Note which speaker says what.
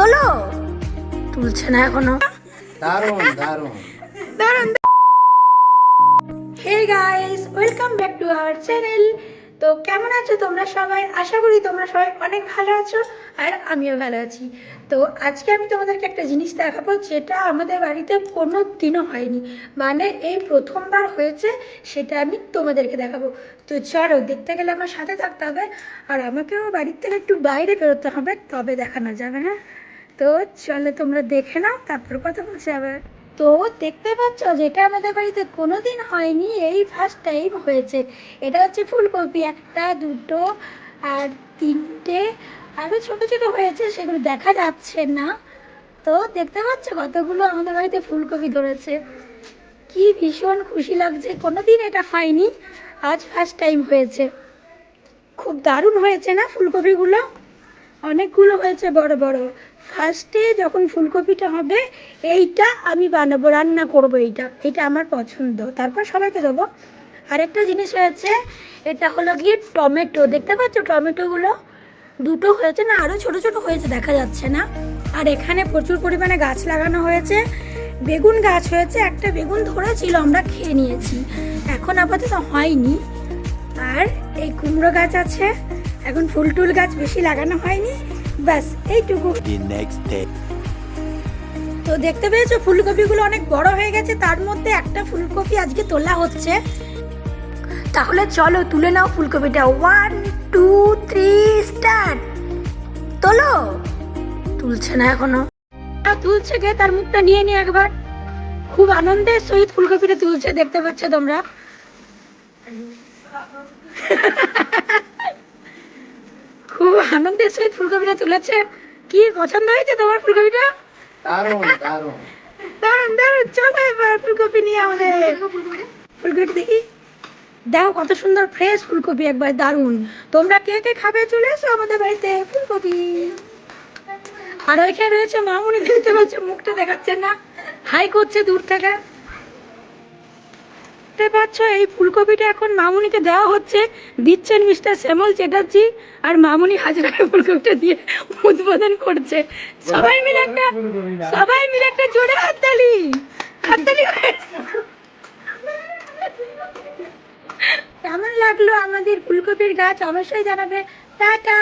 Speaker 1: তোলো? তুলছে না এখনও।
Speaker 2: দারুণ দারুণ।
Speaker 1: দাঁড়ান hey guys welcome back to our channel তো কেমন আছো তোমরা সবাই? আশা করি তোমরা সবাই অনেক ভালো আছো আর আমিও ভালো আছি। তো আজকে আমি তোমাদেরকে একটা জিনিস দেখাবো যেটা আমাদের বাড়িতে কোনো দিনও হয়নি। মানে এই প্রথমবার হয়েছে সেটা আমি তোমাদেরকে দেখাবো। তো চলো দেখতে গেলে আমার সাথে থাকতে হবে আর আমাকেও বাড়ির থেকে একটু বাইরে বেরোতে হবে তবে দেখানো যাবে না। তো চলো তোমরা দেখে নাও, তারপর কথা বলছে আবার। তো দেখতে পাচ্ছ যেটা আমাদের বাড়িতে কোনোদিন হয়নি, এই ফার্স্ট টাইম হয়েছে। এটা হচ্ছে ফুলকপি, একটা, দুটো, আর তিনটে আরও ছোটো ছোটো হয়েছে, সেগুলো দেখা যাচ্ছে না। তো দেখতে পাচ্ছ কতগুলো আমাদের বাড়িতে ফুলকপি ধরেছে। কি ভীষণ খুশি লাগছে, কোনোদিন এটা হয়নি, আজ ফার্স্ট টাইম হয়েছে। খুব দারুণ হয়েছে না ফুলকপিগুলো? অনেকগুলো হয়েছে, বড় বড়। ফার্স্টে যখন ফুলকপিটা হবে, এইটা আমি বানাবো, রান্না করব এইটা। এটা আমার পছন্দ। তারপর সবাইকে দেবো। আরেকটা জিনিস হয়েছে এটা হলো গিয়ে টমেটো। দেখতে পাচ্ছ টমেটোগুলো দুটো হয়েছে না আরও ছোট ছোট হয়েছে, দেখা যাচ্ছে না। আর এখানে প্রচুর পরিমাণে গাছ লাগানো হয়েছে। বেগুন গাছ হয়েছে, একটা বেগুন ধরেছিল, আমরা খেয়ে নিয়েছি। এখন আপাতত হয়নি। আর এই কুমড়ো গাছ আছে, এখন ফুল টুল গাছ বেশি লাগানো হয়নি। ব্যাস এইটুকু. তো দেখতে পেয়েছ ফুলকপিগুলো অনেক বড় হয়ে গেছে তার মধ্যে একটা ফুলকপি আজকে তোলা হচ্ছে। তাহলে চলো তুলে নাও ফুলকপিটা। ওয়ান টু থ্রি স্টার্ট তোলো! তুলছে না এখনও। আ, তুলছে কে? তার মুখটা নিয়ে নিয়ে একবার। খুব আনন্দের সহিত ফুলকপিটা তুলছে দেখতে পাচ্ছ তোমরা। আনন্দের সহিত ফুলকপিটা তুলেছে। কি পছন্দ হয়েছে তোমার ফুলকপিটা?
Speaker 2: দারুণ দারুণ।
Speaker 1: দাঁড়ান দাঁড়ান চলো এবার ফুলকপি নিয়ে আমাদের ফুলকপি দেখি। দেখো কত সুন্দর ফ্রেশ ফুলকপি একবার দারুণ। তোমরা কে কে খাবে চলে এসো আমাদের বাড়িতে ফুলকপি। আর ওইখানে রয়েছে মামুনি দেখতে পাচ্ছ মুখটা দেখাচ্ছে না। হাই করছে দূর থেকে। দেখতে পাচ্ছ এই ফুলকপিটা এখন মামুনিকে দেওয়া হচ্ছে। দিচ্ছেন মিস্টার শ্যামল চ্যাটার্জি আর মামুনি হাজার ফুলকপিটা দিয়ে উদ্বোধন করছে। সবাই মিলে একটা সবাই মিলে একটা জোরে হাততালি। হাততালি কেমন লাগল আমাদের ফুলকপির গাছ? অবশ্যই জানাবে। টাটা!